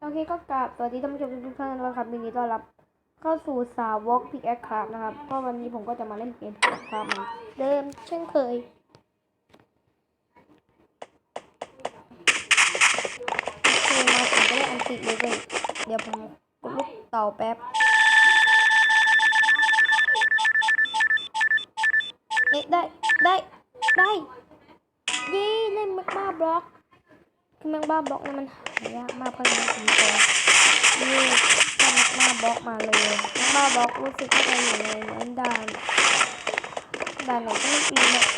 โอเคก็กราบสวัสดีท่านผู้ชมทุกท่านนะครับยินดีต้อนรับ เข้าสู่สาวกพิกแอคครับนะครับก็วันนี้ผมก็จะมาเล่นเกมพิกแอคครับเดิมเช่นเคย โอเคมาผมก็ได้อันติเลยเดี๋ยวผมกดลูกเต่าแป๊บ เอ๊ะได้ได้ได้ เย้เล่นแมกมาบล็อก คือแมงบ้าบล็อกเนี่ยมันหายากมากเพราะฉะนั้นผมก็นี่แมงบ้าบล็อกมาเลยแมงบ้าบล็อกรู้สึกว่าจะอยู่ในนั้นด่านด่านไหนก็ไม่ปีนะ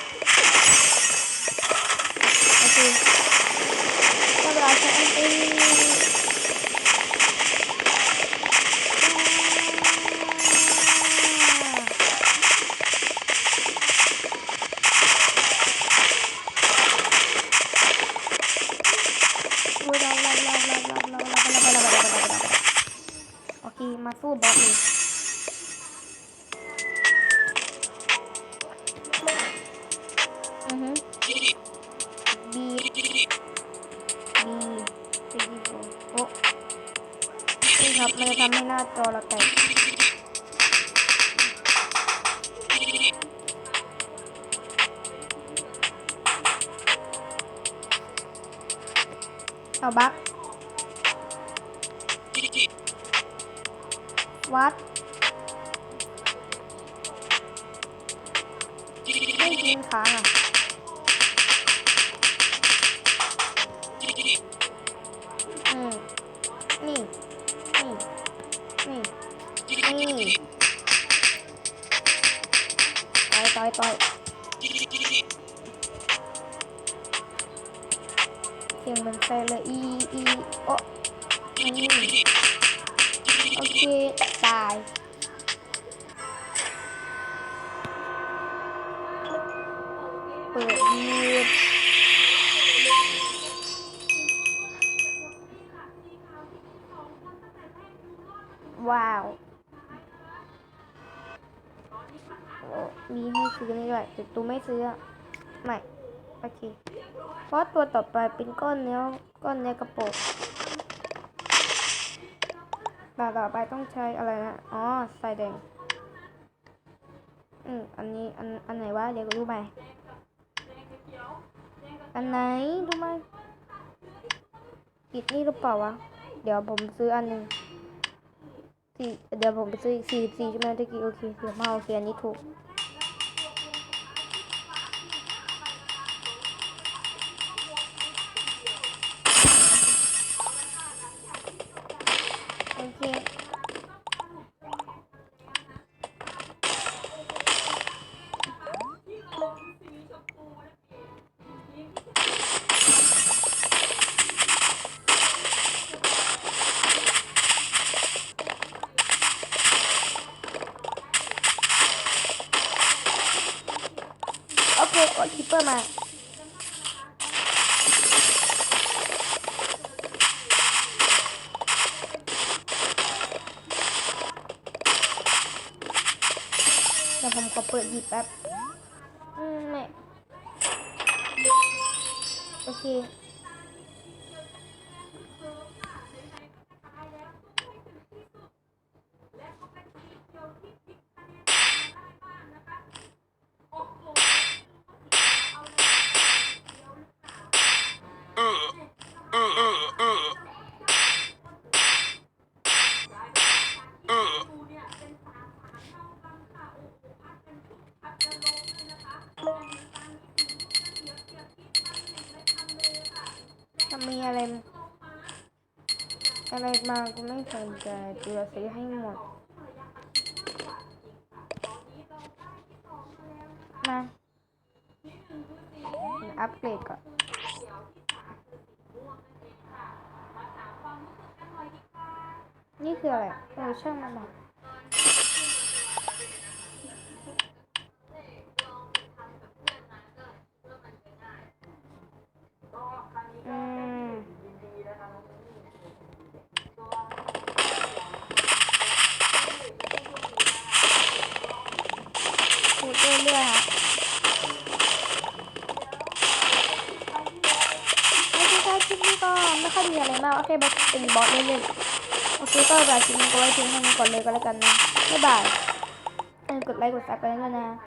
เลยอือฮึบีบีบีบีโอ้นี่ครับมันจะทำให้หน้าจอเราแตกเอาบัก วัดไม่ยิงค้างอะอืมนี่ นี่ นี่ นี่ต่อยต่อยต่อยเสียงเหมันไฟเลยอี อี โอะนี่ โอเค ตาย เปิดยืดว้าว มีให้ซื้อนี่ด้วยแต่ตูไม่ซื้อ ไม่ โอเค เพราะตัวต่อไปเป็นก้อนเนื้อก้อนเนื้อกระโปรง ต่อต่อไปต้องใช้อะไรนะ อ๋อใส่แดง อืมอันนี้อันอันไหนวะเดี๋ยวดูไปอันไหนดูไหมปิดนี่หรือเปล่าวะ เดี๋ยวผมซื้ออันหนึ่งสี่เดี๋ยวผมไปซื้ออีกสี่สี่ใช่ไหมตะกี้โอเคเดี๋ยวมาโอเคอันนี้ถูก อเคกดคิปเปอร์มาเดี๋ยวผมขอเปิดหยิบแป๊บ อืม ไม่ โอเค ถ้ามีอะไร อะไรมาก็ไม่สนใจกูจะซื้อให้หมด มา อัปเกรดก่อนนี่คืออะไรเออช่างมันหน่อยอื ดเรื่อยๆฮะไม่ใช่แค่คลิปนี้ก็ไม่ค่อยมีอะไรมากแค่แบบเป็นบอสเล่นๆโอเคก็แบบคลิปนี้ก็ไว้เพียงเท่านี้ก่อนเลยก็แล้วกันนะ บ๊ายบายกดไลค์กดซับกันด้วยนะ